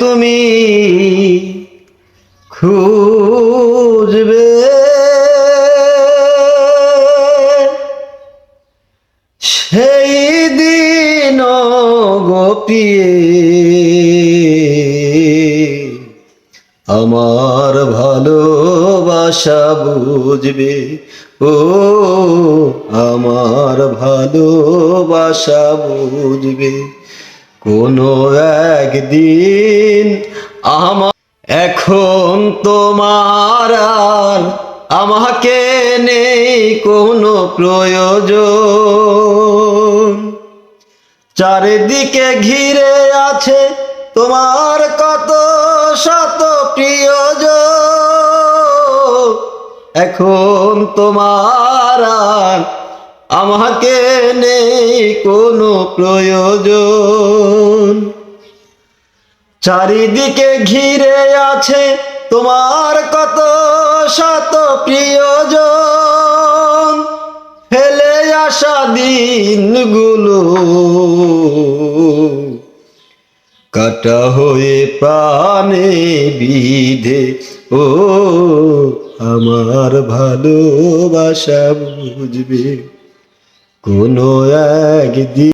তুমি খুঁজবে। সেই দিন গোপিয়ে আমার ভালোবাসা বুঝবে। ও আমার ভালোবাসা বুঝবে। কোনো একদিন আমার এখন তোমার আমাকে নেই কোনো প্রয়োজন। চারিদিকে ঘিরে আছে তোমার কত শত প্রিয়জন। এখন তোমার আমাকে নেই কোনো প্রয়োজন। চারিদিকে ঘিরে আছে তোমার কত শত প্রিয়জন। ফেলে আসা দিনগুলো কাটা হয়ে প্রাণে বিধে, ও আমার ভালোবাসা বুঝবে। কোনো একদিন